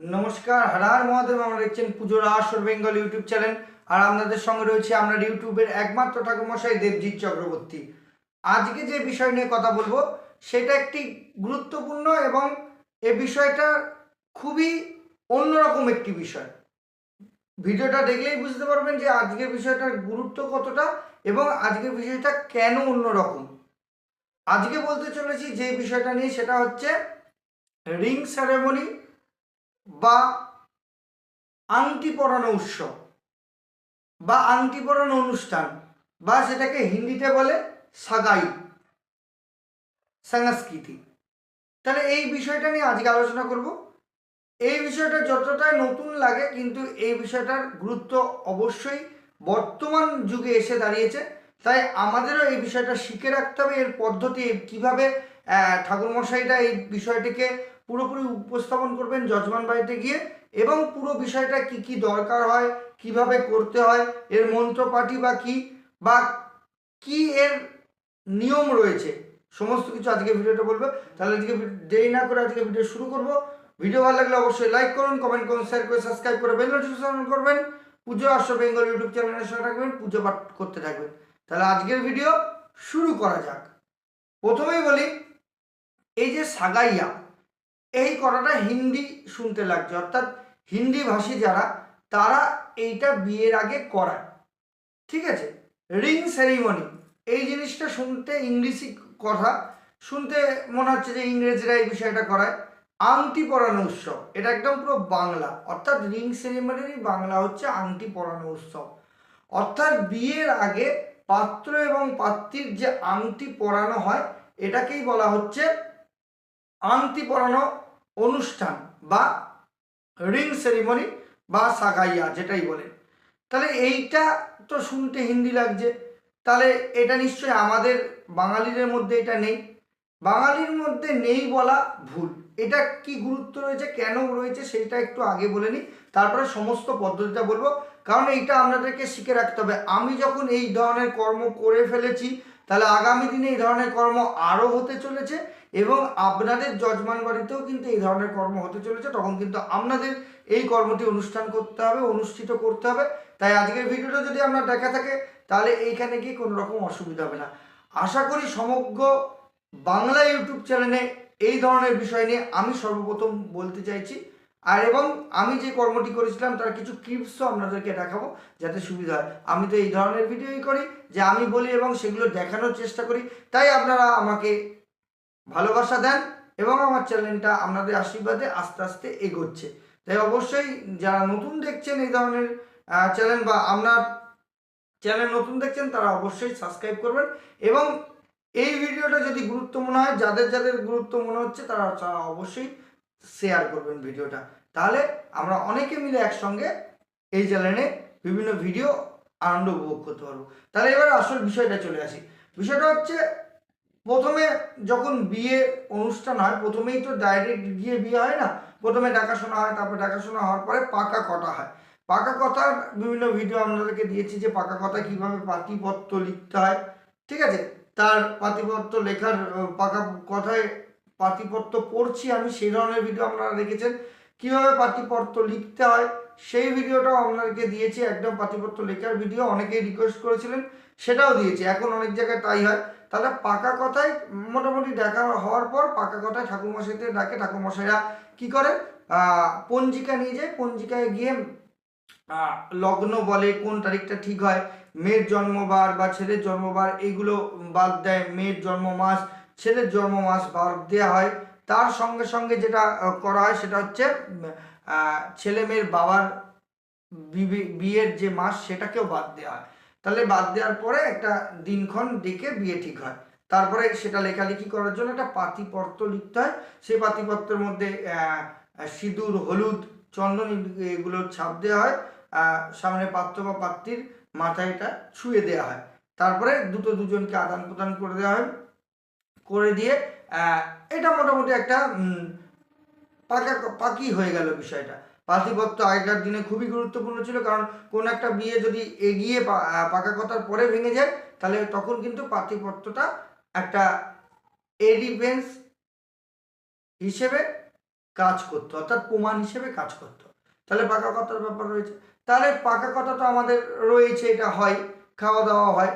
নমস্কার, হারার মহাদেব আমরা দেখছেন পুজোর আসর বেঙ্গল ইউটিউব চ্যানেল। আর আপনাদের সঙ্গে রয়েছে আমরা ইউটিউবের একমাত্র ঠাকুরমশাই দেবজিৎ চক্রবর্তী। আজকে যে বিষয় নিয়ে কথা বলব, সেটা একটি গুরুত্বপূর্ণ এবং এ বিষয়টা খুবই অন্যরকম একটি বিষয়। ভিডিওটা দেখলেই বুঝতে পারবেন যে আজকের বিষয়টার গুরুত্ব কতটা এবং আজকের বিষয়টা কেন অন্যরকম। আজকে বলতে চলেছি যে বিষয়টা নিয়ে, সেটা হচ্ছে রিং সেরেমনি বা আংটি পরানো উৎসব বা আংটি পরানো অনুষ্ঠান বা সেটাকে হিন্দিতে বলে সাগাই সংস্কৃতি। তাহলে এই বিষয়টা নিয়ে আজকে আলোচনা করব। এই বিষয়টা যতটাই নতুন লাগে কিন্তু এই বিষয়টার গুরুত্ব অবশ্যই বর্তমান যুগে এসে দাঁড়িয়েছে। তাই আমাদেরও এই বিষয়টা শিখে রাখতে হবে এর পদ্ধতি কীভাবে আহ, ঠাকুরমশাইরা এই বিষয়টিকে পুরোপুরি উপস্থাপন করবেন যজমান বাড়িতে গিয়ে এবং পুরো বিষয়টা কি কি দরকার হয়, কীভাবে করতে হয়, এর মন্ত্রপাঠি বা কি বা কি এর নিয়ম রয়েছে, সমস্ত কিছু আজকে ভিডিওটা বলব। তাহলে আজকে দেরি না করে আজকে ভিডিও শুরু করব। ভিডিও ভালো লাগলে অবশ্যই লাইক করুন কমেন্ট করুন শেয়ার করে সাবস্ক্রাইব করে বেল নোটিফিকেশন করবেন। পুজো আসো বেঙ্গল ইউটিউব চ্যানেলের সঙ্গে থাকবেন, পুজো পাঠ করতে থাকবেন। তাহলে আজকের ভিডিও শুরু করা যাক। প্রথমেই বলি, এই যে সাগাইয়া এই কথাটা হিন্দি শুনতে লাগছে। অর্থাৎ হিন্দি ভাষী যারা, তারা এইটা বিয়ের আগে করায়। ঠিক আছে? রিং সেরিমনি, এই জিনিসটা শুনতে ইংলিশি কথা, শুনতে মনে হচ্ছে যে ইংরেজরা এই বিষয়টা করায়। আংটি পরানো উৎসব, এটা একদম পুরো বাংলা। অর্থাৎ রিং সেরিমনির বাংলা হচ্ছে আংটি পরানো উৎসব। অর্থাৎ বিয়ের আগে পাত্র এবং পাত্রীর যে আংটি পরানো হয়, এটাকেই বলা হচ্ছে আংটি পরানো অনুষ্ঠান বা রিং সেরিমনি বা সাগাইয়া যেটাই বলেন। তাহলে এইটা তো শুনতে হিন্দি লাগছে। তাহলে এটা নিশ্চয়ই আমাদের বাঙালিদের মধ্যে এটা নেই। বাঙালির মধ্যে নেই বলা ভুল। এটা কি গুরুত্ব রয়েছে, কেন রয়েছে সেটা একটু আগে বলে নিই। তারপরে সমস্ত পদ্ধতিটা বলব। কারণ এইটা আপনাদেরকে শিখে রাখতে হবে। আমি যখন এই ধরনের কর্ম করে ফেলেছি তাহলে আগামী দিনে এই ধরনের কর্ম আরও হতে চলেছে এবং আপনাদের যজমান বাড়িতেও কিন্তু এই ধরনের কর্ম হতে চলেছে, তখন কিন্তু আপনাদের এই কর্মটি অনুষ্ঠান করতে হবে, অনুষ্ঠিত করতে হবে। তাই আজকের ভিডিওটা যদি আপনার দেখা থাকে, তাহলে এইখানে গিয়ে কোনো রকম অসুবিধা হবে না। আশা করি সমগ্র বাংলা ইউটিউব চ্যানেলে এই ধরনের বিষয় নিয়ে আমি সর্বপ্রথম বলতে চাইছি। আর এবং আমি যে কর্মটি করেছিলাম, তার কিছু ক্লিপসও আপনাদেরকে দেখাবো যাতে সুবিধা হয়। আমি তো এই ধরনের ভিডিওই করি, যে আমি বলি এবং সেগুলো দেখানোর চেষ্টা করি। তাই আপনারা আমাকে ভালোবাসা দেন এবং আমার চ্যানেলটা আপনাদের আশীর্বাদে আস্তে আস্তে এগোচ্ছে। তাই অবশ্যই যারা নতুন দেখছেন এই ধরনের চ্যানেল বা আপনার চ্যানেল নতুন দেখছেন, তারা অবশ্যই সাবস্ক্রাইব করবেন এবং এই ভিডিওটা যদি গুরুত্ব মনে হয়, যাদের যাদের গুরুত্ব মনে হচ্ছে, তারা তারা অবশ্যই শেয়ার করবেন ভিডিওটা। তাহলে আমরা অনেকে মিলে একসঙ্গে এই চ্যানেলে বিভিন্ন ভিডিও আনন্দ উপভোগ করতে পারব। তাহলে এবার আসল বিষয়টা চলে আসি। বিষয়টা হচ্ছে, প্রথমে যখন বিয়ে অনুষ্ঠান হয়, প্রথমেই তো ডাইরেক্ট গিয়ে বিয়ে হয় না? প্রথমে দেখাশোনা হয়, তারপর দেখাশোনা হওয়ার পরে পাকা কটা হয়। পাকা কথার বিভিন্ন ভিডিও আপনাদেরকে দিয়েছি যে পাকা কথা কীভাবে পাতিপত্র লিখতে হয়, ঠিক আছে? তার পাতিপত্র লেখার, পাকা কথায় পাতিপত্র পড়ছি, আমি সেই ধরনের ভিডিও আপনারা দেখেছেন। কীভাবে পাতিপত্র লিখতে হয়, সেই ভিডিওটাও আপনাদেরকে দিয়েছি। একদম পাতিপত্র লেখার ভিডিও অনেকেই রিকোয়েস্ট করেছিলেন, সেটাও দিয়েছি। এখন অনেক জায়গায় তাই হয়। তাহলে পাকা কথায় মোটামুটি দেখা হওয়ার পর পাকা কথায় ঠাকুরমশাইতে ডাকে, ঠাকুরমশাইরা কি করে? পঞ্জিকা নিয়ে যায়। পঞ্জিকায় গিয়ে লগ্ন বলে কোন তারিখটা ঠিক হয়, মেয়ের জন্মবার বা ছেলের জন্মবার এইগুলো বাদ দেয়। মেয়ের জন্ম মাস ছেলের জন্ম মাস বার দেওয়া হয়। তার সঙ্গে সঙ্গে যেটা করা হয় সেটা হচ্ছে ছেলে মেয়ের বাবার বিবি- বিয়ের যে মাস সেটাকেও বাদ দেওয়া হয়। তাহলে বাদ দেওয়ার পরে একটা দিনক্ষণ ডেকে বিয়ে ঠিক হয়। তারপরে সেটা লেখালেখি করার জন্য একটা পাতিপত্র লিখতে হয়। সেই পাতিপত্রের মধ্যে সিঁদুর, হলুদ, চন্দন এগুলো ছাপ দেওয়া হয়। সামনে পাত্র বা পাত্রীর মাথায় এটা ছুঁয়ে দেওয়া হয়। তারপরে দুটো দুজনকে আদান প্রদান করে দেওয়া হয়। করে দিয়ে এটা মোটামুটি একটা পাকা, পাকি হয়ে গেল বিষয়টা। পাতিপত্র আগেকার দিনে খুবই গুরুত্বপূর্ণ ছিল, কারণ কোন একটা বিয়ে যদি এগিয়ে পাকা কথার পরে ভেঙে যায়, তাহলে তখন কিন্তু পাতিপত্রটা একটা এডিভেন্স হিসেবে কাজ করতো, অর্থাৎ প্রমাণ হিসেবে কাজ করতো। তাহলে পাকা কথার ব্যাপার রয়েছে। তাহলে পাকা কথা তো আমাদের রয়েছে, এটা হয়, খাওয়া দাওয়া হয়।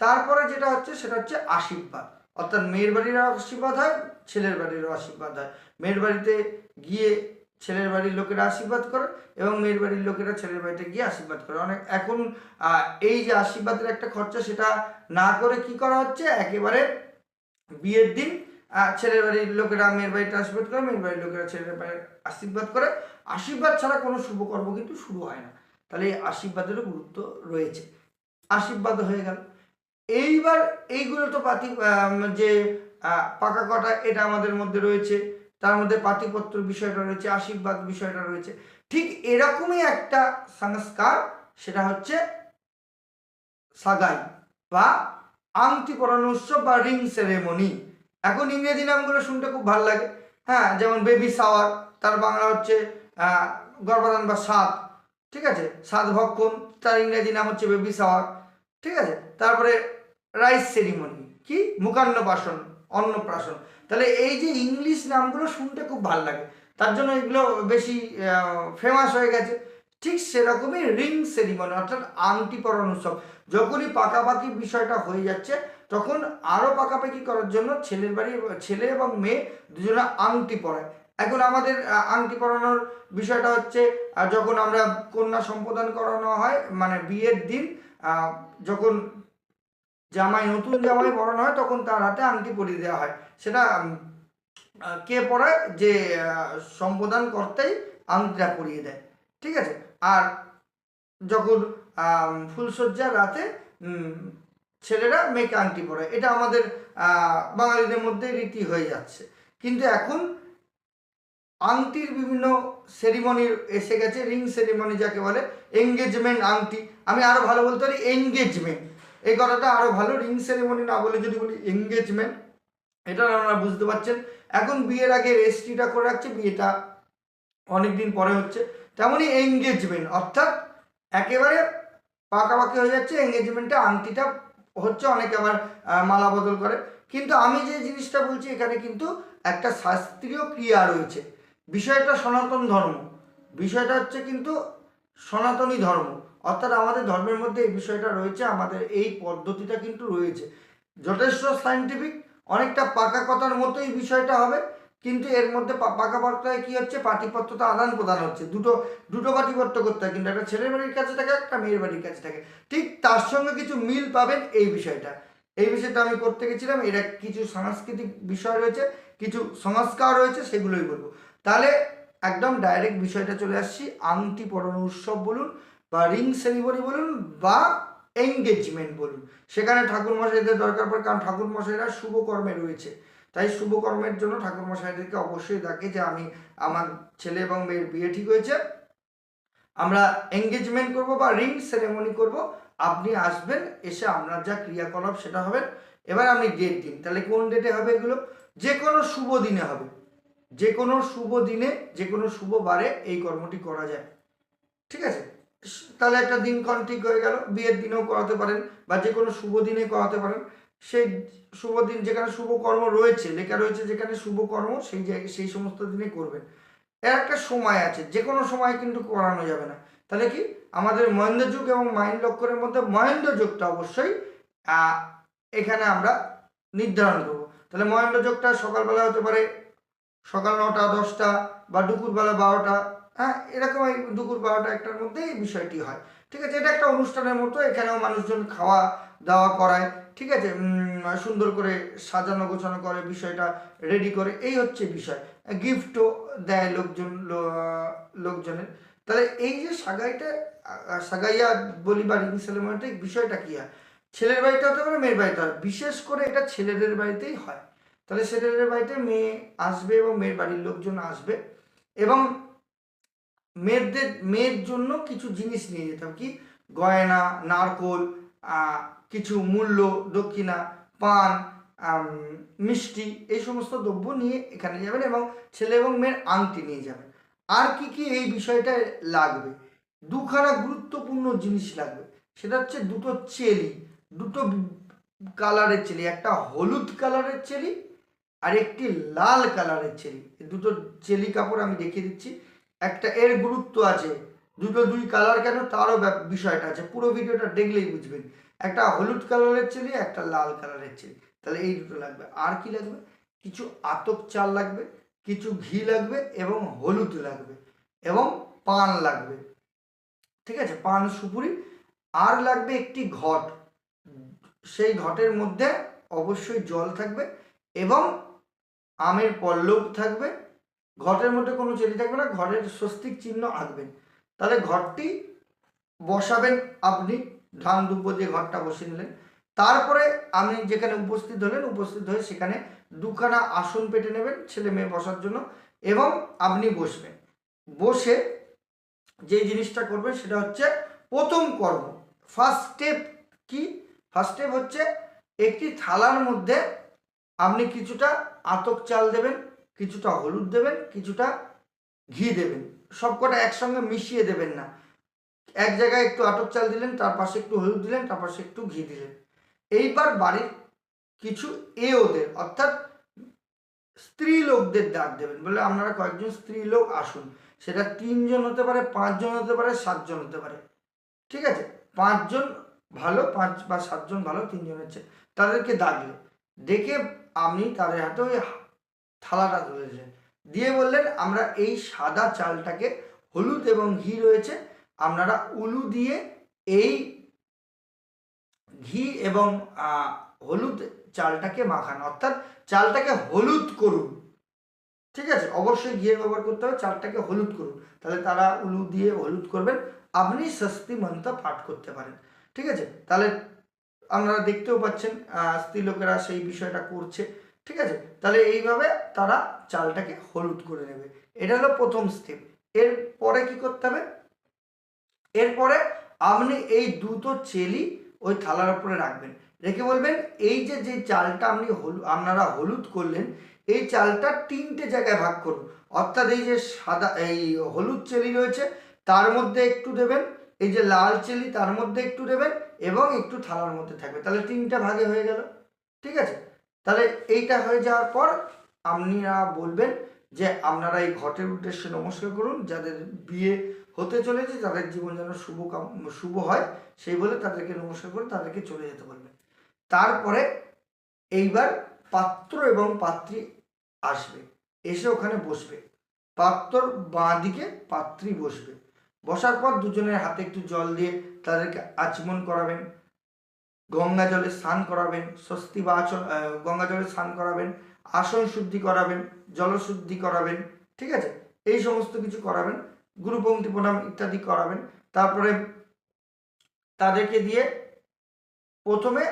তারপরে যেটা হচ্ছে, সেটা হচ্ছে আশীর্বাদ। অর্থাৎ মেয়ের বাড়ির আশীর্বাদ হয়, ছেলের বাড়িরও আশীর্বাদ হয়। মেয়ের বাড়িতে গিয়ে ছেলের বাড়ির লোকেরা আশীর্বাদ করে এবং মেয়ের বাড়ির লোকেরা ছেলের বাড়িতে গিয়ে আশীর্বাদ করে। অনেক এখন এই যে আশীর্বাদের একটা খরচা সেটা না করে কি করা হচ্ছে? একেবারে বিয়ের দিন ছেলের বাড়ির লোকেরা মেয়ের বাড়িতে আশীর্বাদ করে, মেয়ের বাড়ির লোকেরা ছেলের বাড়ির আশীর্বাদ করে। আশীর্বাদ ছাড়া কোনো শুভ কর্ম কিন্তু শুরু হয় না। তাহলে এই আশীর্বাদেরও গুরুত্ব রয়েছে। আশীর্বাদ হয়ে গেল। এইবার এইগুলো তো পাতি যে পাকা কটা, এটা আমাদের মধ্যে রয়েছে। তার মধ্যে পাতিপত্র বিষয়টা রয়েছে, আশীর্বাদ বিষয়টা রয়েছে। ঠিক এরকমই একটা সংস্কার, সেটা হচ্ছে সাগাই বা আংটি পরানো উৎসব বা রিং সেরেমনি। এখন ইংরেজি নামগুলো শুনতে খুব ভালো লাগে। হ্যাঁ যেমন বেবি সাওয়ার, তার বাংলা হচ্ছে গর্ভধান বা সাত। ঠিক আছে? সাত ভক্ষণ, তার ইংরেজি নাম হচ্ছে বেবি সাওয়ার। ঠিক আছে? তারপরে রাইস সেরিমনি কি? মুখান্নপ্রাশন অন্নপ্রাশন। তাহলে এই যে ইংলিশ নামগুলো শুনতে খুব ভালো লাগে। তার জন্য এগুলো বেশি ফেমাস হয়ে গেছে। ঠিক সেরকমই রিং সেরিমনি অর্থাৎ আংটি পরানো উৎসব। যখনই পাকাপাকি বিষয়টা হয়ে যাচ্ছে, তখন আরও পাকাপাকি করার জন্য ছেলের বাড়ি, ছেলে এবং মেয়ে দুজনে আংটি পরায়। এখন আমাদের আংটি পরানোর বিষয়টা হচ্ছে যখন আমরা কন্যা সম্প্রদান করানো হয় মানে বিয়ের দিন যখন জামাই, নতুন জামাই পরানো হয়, তখন তার হাতে আংটি পরিয়ে দেওয়া হয়। সেটা কে পরায় যে সম্প্রদান করতেই আংটিটা পরিয়ে দেয়। ঠিক আছে? আর যখন ফুলসজ্জার রাতে ছেলেরা মেয়েকে আংটি পরায়। এটা আমাদের বাঙালিদের মধ্যে রীতি হয়ে যাচ্ছে। কিন্তু এখন আংটির বিভিন্ন সেরিমনি এসে গেছে রিং সেরিমনি যাকে বলে এঙ্গেজমেন্ট আংটি। আমি আরও ভালো বলতে পারি এঙ্গেজমেন্ট এই কথাটা আরও ভালো রিং সেরেমনি না বলে যদি বলি এঙ্গেজমেন্ট এটা আপনারা বুঝতে পারছেন। এখন বিয়ের আগে রেজিস্ট্রিটা করে রাখছে, বিয়েটা অনেকদিন পরে হচ্ছে। তেমনই এঙ্গেজমেন্ট অর্থাৎ একেবারে পাকাপাকি হয়ে যাচ্ছে এঙ্গেজমেন্টে আংটিটা হচ্ছে অনেকে আবার মালা বদল করে। কিন্তু আমি যে জিনিসটা বলছি, এখানে কিন্তু একটা শাস্ত্রীয় ক্রিয়া রয়েছে। বিষয়টা সনাতন ধর্ম। বিষয়টা হচ্ছে কিন্তু সনাতনী ধর্ম। অর্থাৎ আমাদের ধর্মের মধ্যে এই বিষয়টা রয়েছে, আমাদের এই পদ্ধতিটা কিন্তু রয়েছে। যথেষ্ট সাইন্টিফিক অনেকটা পাকা কথার মতোই বিষয়টা হবে, কিন্তু এর মধ্যে পাকা বার্তায় কি হচ্ছে? পাটিপত্রটা আদান প্রদান হচ্ছে। দুটো দুটো পাটিপত্র করতে হয়, কিন্তু একটা ছেলের বাড়ির কাছে থাকে, একটা মেয়ের বাড়ির কাছে থাকে। ঠিক তার সঙ্গে কিছু মিল পাবেন এই বিষয়টা। এই বিষয়টা আমি করতে গেছিলাম, এর কিছু সাংস্কৃতিক বিষয় রয়েছে, কিছু সংস্কার রয়েছে, সেগুলোই বলব। তাহলে একদম ডাইরেক্ট বিষয়টা চলে আসছি, আংটি পরানো উৎসব বলুন বা রিং সেরিমনি বলুন বা এঙ্গেজমেন্ট বলুন। সেখানে ঠাকুর মশাইদের দরকার পড়ে, কারণ ঠাকুর মশাইরা শুভ কর্মে রয়েছে। তাই শুভ কর্মের জন্য ঠাকুর মশাইদেরকে অবশ্যই ডাকে যে আমি আমার ছেলে এবং মেয়ের বিয়ে ঠিক হয়েছে। আমরা এঙ্গেজমেন্ট করব বা রিং সেরেমনি করব। আপনি আসবেন, এসে আপনার যা ক্রিয়াকলাপ সেটা হবে। এবার আপনি ডেট দিন। তাহলে কোন ডেটে হবে এগুলো? যে কোনো শুভ দিনে হবে। যে কোনো শুভ দিনে, যে কোনো শুভ বারে এই কর্মটি করা যায়। ঠিক আছে? তাহলে একটা দিনক্ষণ ঠিক হয়ে গেল, বিয়ের দিনেও করাতে পারেন বা যে কোনো শুভ দিনে করাতে পারেন। সেই শুভ দিন যেখানে শুভ কর্ম রয়েছে, লেখা রয়েছে যেখানে শুভ কর্ম, সেই জায়গায় সেই সমস্ত দিনে করবেন। এর একটা সময় আছে, যে কোনো সময় কিন্তু করানো যাবে না। তাহলে কি? আমাদের মহেন্দ্র যুগ এবং মাইন্ড লক্ষণের মধ্যে মহেন্দ্র যুগটা অবশ্যই এখানে আমরা নির্ধারণ করব। তাহলে মহেন্দ্র যুগটা সকালবেলা হতে পারে, সকাল নটা, দশটা বা দুপুরবেলা বারোটা হ্যাঁ এরকম এই দুপুর বারোটা একটার মধ্যে এই বিষয়টি হয়। ঠিক আছে, এটা একটা অনুষ্ঠানের মতো, এখানেও মানুষজন খাওয়া দাওয়া করায়। ঠিক আছে সুন্দর করে সাজানো গোছানো করে, বিষয়টা রেডি করে। এই হচ্ছে বিষয়। গিফটও দেয় লোকজন লোকজনের। তাহলে এই যে সাগাইটা সাগাইয়া বলি বা রিং সেরেমনিতে বিষয়টা কী হয়? ছেলের বাড়িতে হতে পারে, মেয়ের বাড়িতে হয়। বিশেষ করে এটা ছেলেদের বাড়িতেই হয়। তাহলে ছেলেদের বাড়িতে মেয়ে আসবে এবং মেয়ের বাড়ির লোকজন আসবে। এবং মেয়েদের, মেয়ের জন্য কিছু জিনিস নিয়ে যেতাম কি? গয়না, নারকোল কিছু মূল্য, দক্ষিণা, পান মিষ্টি, এই সমস্ত দ্রব্য নিয়ে এখানে যাবেন এবং ছেলে এবং মেয়ের আংটি নিয়ে যাবেন। আর কি কি এই বিষয়টায় লাগবে? দুখানা গুরুত্বপূর্ণ জিনিস লাগবে। সেটা হচ্ছে দুটো চেলি, দুটো কালারের চেলি, একটা হলুদ কালারের চেলি আর একটি লাল কালারের চেলি। দুটো চেলি কাপড় আমি দেখিয়ে দিচ্ছি। একটা এর গুরুত্ব আছে। দুটো দুই কালার কেন? তারও বিষয়টা আছে। পুরো ভিডিওটা দেখলেই বুঝবেন। একটা হলুদ কালারের চেলি একটা লাল কালারের চেলি তাহলে এই দুটো লাগবে। আর কি লাগবে? কিছু আতপ চাল লাগবে, কিছু ঘি লাগবে এবং হলুদ লাগবে এবং পান লাগবে। ঠিক আছে? পান, সুপুরি। আর লাগবে একটি ঘট। সেই ঘটের মধ্যে অবশ্যই জল থাকবে এবং আমের পল্লব থাকবে। ঘটের মধ্যে কোনো চেরি থাকবে না, ঘরের স্বস্তিক চিহ্ন আঁকবেন। তাহলে ঘরটি বসাবেন আপনি, ধান দুব্য দিয়ে ঘরটা বসিয়ে নিলেন। তারপরে আপনি যেখানে উপস্থিত হলেন, উপস্থিত হয়ে সেখানে দুখানা আসন পেটে নেবেন ছেলে মেয়ে বসার জন্য এবং আপনি বসবেন। বসে যে জিনিসটা করবেন সেটা হচ্ছে প্রথম কর্ম ফার্স্ট স্টেপ কি? ফার্স্ট স্টেপ হচ্ছে একটি থালার মধ্যে আপনি কিছুটা আতক চাল দেবেন কিছুটা হলুদ দেবেন, কিছুটা ঘি দেবেন। সবকটা একসঙ্গে মিশিয়ে দেবেন না। এক জায়গায় একটু আতক চাল দিলেন, তার পাশে একটু হলুদ দিলেন, তার পাশে একটু ঘি দিলেন। এইবার বাড়ির কিছু এ ওদের অর্থাৎ স্ত্রী লোকদের ডাক দেবেন। বলে আপনারা কয়েকজন স্ত্রী লোক আসুন। সেটা তিনজন হতে পারে, পাঁচজন হতে পারে, সাতজন হতে পারে। ঠিক আছে? পাঁচজন ভালো, পাঁচ বা সাতজন ভালো তিনজন হচ্ছে তাদেরকে ডাকলে। ডেকে আপনি তাদের হাতে ওই থালাটা দিলেন দিয়ে বললেন, আমরা এই সাদা চালটাকে হলুদ এবং ঘি রয়েছে, আপনারা উলু দিয়ে এই ঘি এবং হলুদ চালটাকে মাখান। অর্থাৎ চালটাকে হলুদ করুন। ঠিক আছে? অবশ্যই ঘিয়ের ব্যবহার করতে হবে, চালটাকে হলুদ করুন। তাহলে তারা উলু দিয়ে হলুদ করবেন, আপনি স্বস্তি মন্ত্র পাঠ করতে পারেন। ঠিক আছে? তাহলে আপনারা দেখতেও পাচ্ছেন স্ত্রী লোকেরা সেই বিষয়টা করছে। ঠিক আছে? তাহলে এইভাবে তারা চালটাকে হলুদ করে নেবে। এটা হলো প্রথম স্টেপ এরপরে কি করতে হবে? এরপরে আপনি এই দুটো চেলি ওই থালার উপরে রাখবেন। রেখে বলবেন, এই যে যে চালটা আপনি হলু, আপনারা হলুদ করলেন, এই চালটা তিনটে জায়গায় ভাগ করুন। অর্থাৎ এই যে সাদা, এই হলুদ চেলি রয়েছে, তার মধ্যে একটু দেবেন, এই যে লাল চেলি তার মধ্যে একটু দেবেন এবং একটু থালার মধ্যে থাকবে। তাহলে তিনটা ভাগে হয়ে গেল। ঠিক আছে? তাহলে এইটা হয়ে যাওয়ার পর আপনারা বলবেন যে আপনারা এই ঘটের উদ্দেশ্যে নমস্কার করুন, যাদের বিয়ে হতে চলেছে তাদের জীবন যেন শুভ শুভ হয়, সেই বলে তাদেরকে নমস্কার করে তাদেরকে চলে যেতে বলবেন। তারপরে এইবার পাত্র এবং পাত্রী আসবে, এসে ওখানে বসবে। পাত্রর বাঁ দিকে পাত্রী বসবে। বসার পর দুজনের হাতে একটু জল দিয়ে তাদেরকে আচমন করাবেন। গঙ্গা জলে স্নান করাবেন, স্বস্তি বা আচন গঙ্গা জলে স্নান করাবেন, আসন শুদ্ধি করাবেন জলশুদ্ধি করাবেন, ঠিক আছে? এই সমস্ত কিছু করাবেন গুরুপঙ্ক্তি প্রণাম ইত্যাদি করাবেন, তারপরে তাদেরকে দিয়ে প্রথমে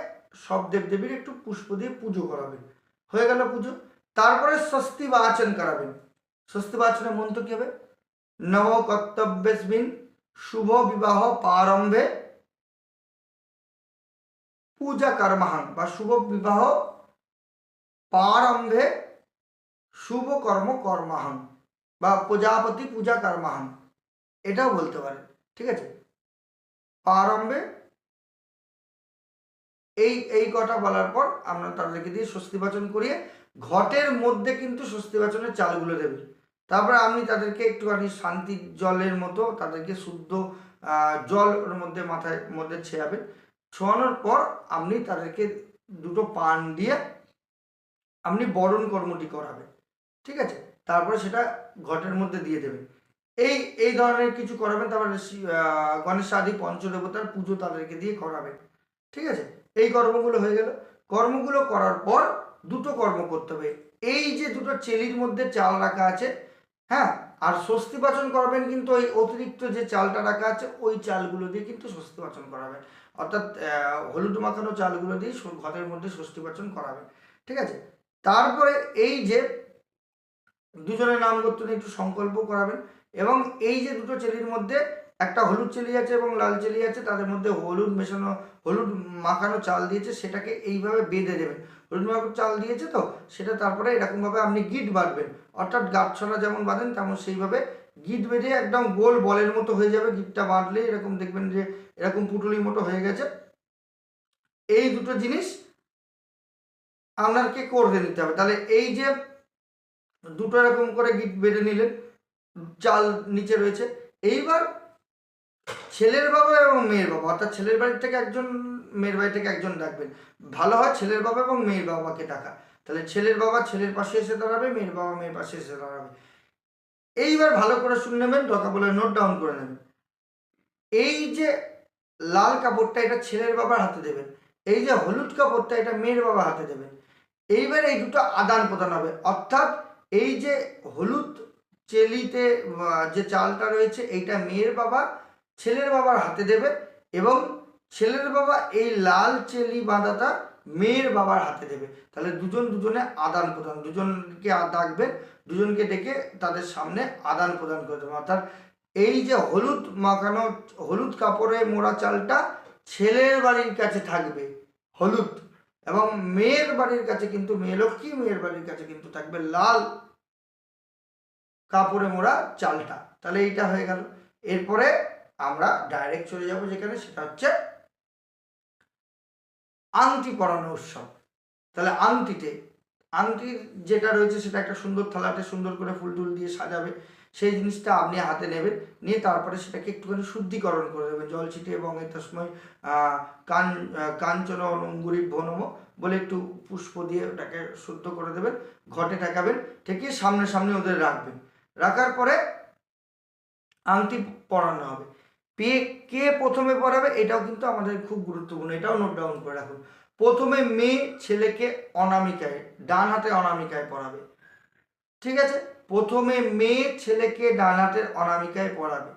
সব দেবদেবীর একটু পুষ্প দিয়ে পুজো করাবেন। হয়ে গেল পুজো, তারপরে স্বস্তি বা বাচন করাবেন। স্বস্তি বা বাচনের মন্ত্র কি হবে? নব কর্তব্যস্মিন, শুভ বিবাহ প্রারম্ভে পূজা কর্মাহং বা শুভ বিবাহ প্রারম্ভে শুভ কর্ম কর্মাহং বা প্রজাপতি পূজা কর্মাহং এটাও বলতে পারেন ঠিক আছে? প্রারম্ভে এই এই কথা বলার পর আমরা তাদেরকে দিয়ে স্বস্তিবাচন করিয়ে ঘটের মধ্যে কিন্তু স্বস্তিবাচনের চালগুলো দেবে। তারপরে আপনি তাদেরকে একটুখানি শান্তি জলের মতো তাদেরকে শুদ্ধ জল ওর মধ্যে মাথায়, মধ্যে ছেয়াবেন ছোঁয়ানোর পর আপনি তাদেরকে দুটো পান দিয়ে আপনি বরণ কর্মটি করাবেন, ঠিক আছে? তারপরে সেটা ঘটের মধ্যে দিয়ে দেবেন। এই এই ধরনের কিছু করাবেন, তারপরে গণেশ আদি পঞ্চদেবতার পুজো তাদেরকে দিয়ে করাবেন, ঠিক আছে? এই কর্মগুলো হয়ে গেল। কর্মগুলো করার পর দুটো কর্ম করতে হবে। এই যে দুটো চেলির মধ্যে চাল রাখা আছে হ্যাঁ? আর স্বস্তি পাচন করাবেন কিন্তু ওই অতিরিক্ত যে চালটা রাখা আছে, ওই চালগুলো দিয়ে কিন্তু স্বস্তি পাচন করাবেন। অর্থাৎ হলুদ মাখানো চালগুলো দিয়ে ঘরের মধ্যে স্বস্তি পাচন করাবেন। ঠিক আছে? তারপরে এই যে দুজনের নাম করতে একটু সংকল্প করাবেন এবং এই যে দুটো চেলির মধ্যে একটা হলুদ চেলি আছে এবং লাল চেলি আছে, তাদের মধ্যে হলুদ মেশানো, হলুদ মাখানো চাল দিয়েছে, সেটাকে এইভাবে বেঁধে দেবেন। মাখানো চাল দিয়েছে তো, সেটা তারপরে এরকমভাবে আপনি গিট বাঁধবেন। অর্থাৎ গাছছড়া যেমন বাঁধেন, তেমন সেইভাবে গিট বেঁধে একদম গোল বলের মতো হয়ে যাবে গিটটা বাঁধলে, এরকম দেখবেন যে এরকম পুটুলির মতো হয়ে গেছে। এই দুটো জিনিস আপনাকে করে নিতে হবে। তাহলে এই যে দুটো এরকম করে গিট বেঁধে নিলেন, চাল নিচে রয়েছে, এইবার ছেলের বাবা এবং মেয়ের বাবা, অর্থাৎ ছেলের বাড়ির থেকে একজন মেয়ের বাড়ি থেকে একজন ডাকবেন। ভালো হয় ছেলের বাবা এবং মেয়ের বাবাকে ডাকা। তাহলে ছেলের বাবা ছেলের পাশে এসে দাঁড়াবে, মেয়ের বাবা মেয়ের পাশে এসে দাঁড়াবে। এইবার ভালো করে শুনে নেবেন দরকার বলে নোট ডাউন করে নেবেন। এই যে লাল কাপড়টা এটা ছেলের বাবার হাতে দেবেন, এই যে হলুদ কাপড়টা এটা মেয়ের বাবার হাতে দেবেন, এইবার এই দুটো আদান প্রদান হবে। অর্থাৎ এই যে হলুদ চেলিতে যে চালটা রয়েছে, এইটা মেয়ের বাবা ছেলের বাবার হাতে দেবে এবং ছেলের বাবা এই লাল চেলি বাঁধাটা মেয়ের বাবার হাতে দেবে। তাহলে দুজন দুজনে আদান প্রদান, দুজনকে ডাকবেন, দুজনকে ডেকে তাদের সামনে আদান প্রদান করে দেবেন। অর্থাৎ এই যে হলুদ মাখানো, হলুদ কাপড়ে মোড়া চালটা ছেলের বাড়ির কাছে থাকবে, হলুদ। এবং মেয়ের বাড়ির কাছে কিন্তু, মেয়ে লক্ষ্মী মেয়ের বাড়ির কাছে কিন্তু থাকবে লাল কাপড়ে মোড়া চালটা। তাহলে এইটা হয়ে গেল। এরপরে আমরা ডাইরেক্ট চলে যাব যেখানে, সেটা হচ্ছে আংটি পরানো উৎসব। তাহলে আংটিতে, আংটির যেটা রয়েছে সেটা একটা সুন্দর থালাতে সুন্দর করে ফুল টুল দিয়ে সাজাবে। সেই জিনিসটা আপনি হাতে নেবেন, নিয়ে তারপরে সেটাকে একটুখানি শুদ্ধিকরণ করে দেবেন। জল ছিটিয়ে এবং এটার সময় কান কাঞ্চন অঙ্গুরি ভনম বলে একটু পুষ্প দিয়ে ওটাকে শুদ্ধ করে দেবেন, ঘটে ঠেকাবেন, ঠেকিয়ে সামনে সামনে ওদের রাখবেন। রাখার পরে আংটি পরানো হবে। পে, কে প্রথমে পড়াবে এটাও কিন্তু আমাদের খুব গুরুত্বপূর্ণ, এটাও নোট ডাউন করে রাখুন। প্রথমে মেয়ে ছেলেকে অনামিকায়, ডান হাতে অনামিকায় পড়াবে। ঠিক আছে? প্রথমে মেয়ে ছেলেকে ডান হাতের অনামিকায় পড়াবে।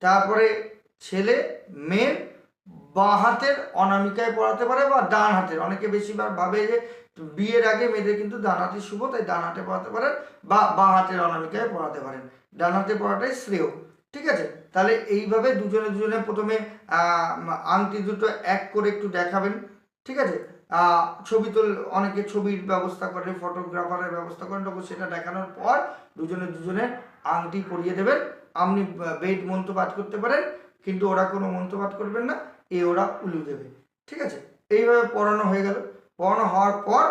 তারপরে ছেলে মেয়ের বাঁ হাতের অনামিকায় পড়াতে পারে বা ডান হাতের। অনেকে বেশিরভাগ ভাবে যে বিয়ের আগে মেয়েদের কিন্তু ডান হাতে শুভ, তাই ডান হাতে পড়াতে পারেন বা বাঁ হাতের অনামিকায় পড়াতে পারেন। ডান হাতে পড়াটাই শ্রেয়। ঠিক আছে? তাহলে এইভাবে দুজনে দুজনে প্রথমে আংটি দুটো এক করে একটু দেখাবেন, ঠিক আছে? ছবি তোল অনেকে ছবির ব্যবস্থা করে, ফটোগ্রাফারের ব্যবস্থা করেন তখন সেটা দেখানোর পর দুজনে দুজনে আংটি পরিয়ে দেবেন। আপনি বেদ মন্ত্র পাঠ করতে পারেন, কিন্তু ওরা কোনো মন্ত্র পাঠ করবেন না, এ ওরা উলু দেবে, ঠিক আছে? এইভাবে পড়ানো হয়ে গেল। পড়ানো হওয়ার পর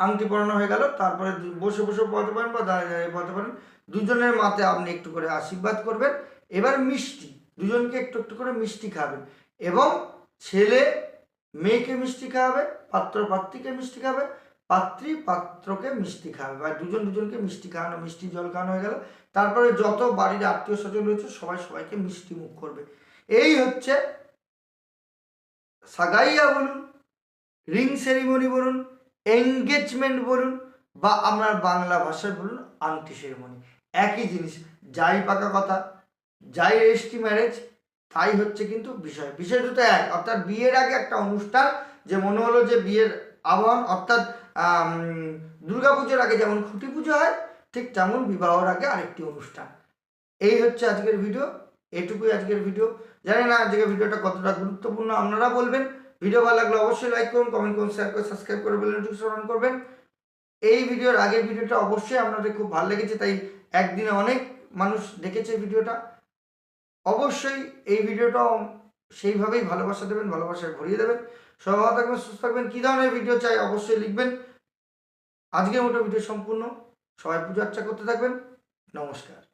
আংটি পরানো হয়ে গেল, তারপরে বসে বসে পড়াতে পারেন বা দাঁড়িয়ে দাঁড়িয়ে পড়াতে পারেন দুজনের মাথায় আপনি একটু করে আশীর্বাদ করবেন। এবার মিষ্টি, দুজনকে একটু একটু করে মিষ্টি খাবেন। এবং ছেলে মেয়েকে মিষ্টি খাওয়াবে পাত্র পাত্রীকে মিষ্টি খাবে পাত্রী পাত্রকে মিষ্টি খাওয়াবে। বা দুজন দুজনকে মিষ্টি খাওয়ানো, মিষ্টি জল খাওয়ানো হয়ে গেল। তারপরে যত বাড়ির আত্মীয় স্বজন রয়েছে, সবাই সবাইকে মিষ্টি মুখ করবে। এই হচ্ছে সাগাইয়া বলুন, রিং সেরিমনি বলুন এঙ্গেজমেন্ট বলুন, বা আমরা বাংলা ভাষায় বলুন, আংটি সেরিমনি। একই জিনিস, যাই পাকা কথা, যাই রেজিস্ট্রি ম্যারেজ, তাই হচ্ছে কিন্তু বিষয়। বিষয় দুটো এক, অর্থাৎ বিয়ের আগে একটা অনুষ্ঠান, যে মনে হলো যে বিয়ের আহ্বান অর্থাৎ পুজোর আগে যেমন খুঁটি পুজো হয়, ঠিক তেমন বিবাহর আগে আরেকটি অনুষ্ঠান। এই হচ্ছে আজকের ভিডিও, এটুকুই আজকের ভিডিও। জানি না আজকের ভিডিওটা কতটা গুরুত্বপূর্ণ আপনারা বলবেন। ভিডিও ভালো লাগলে অবশ্যই লাইক করুন কমেন্ট করুন শেয়ার করে সাবস্ক্রাইব করে বেল নোটিফিকেশন অন করবেন। এই ভিডিওর আগের ভিডিওটা অবশ্যই আপনাদের খুব ভালো লেগেছে, তাই একদিনে অনেক মানুষ দেখেছে ভিডিওটা। অবশ্যই এই ভিডিওটাও সেইভাবেই ভালোবাসা দেবেন ভালোবাসায় ভরিয়ে দেবেন। সবাই ভালো থাকবেন, সুস্থ থাকবেন, কী ধরনের ভিডিও চাই অবশ্যই লিখবেন। আজকের মতো ভিডিও সম্পূর্ণ। সবাই পুজো আর্চা করতে থাকবেন। নমস্কার।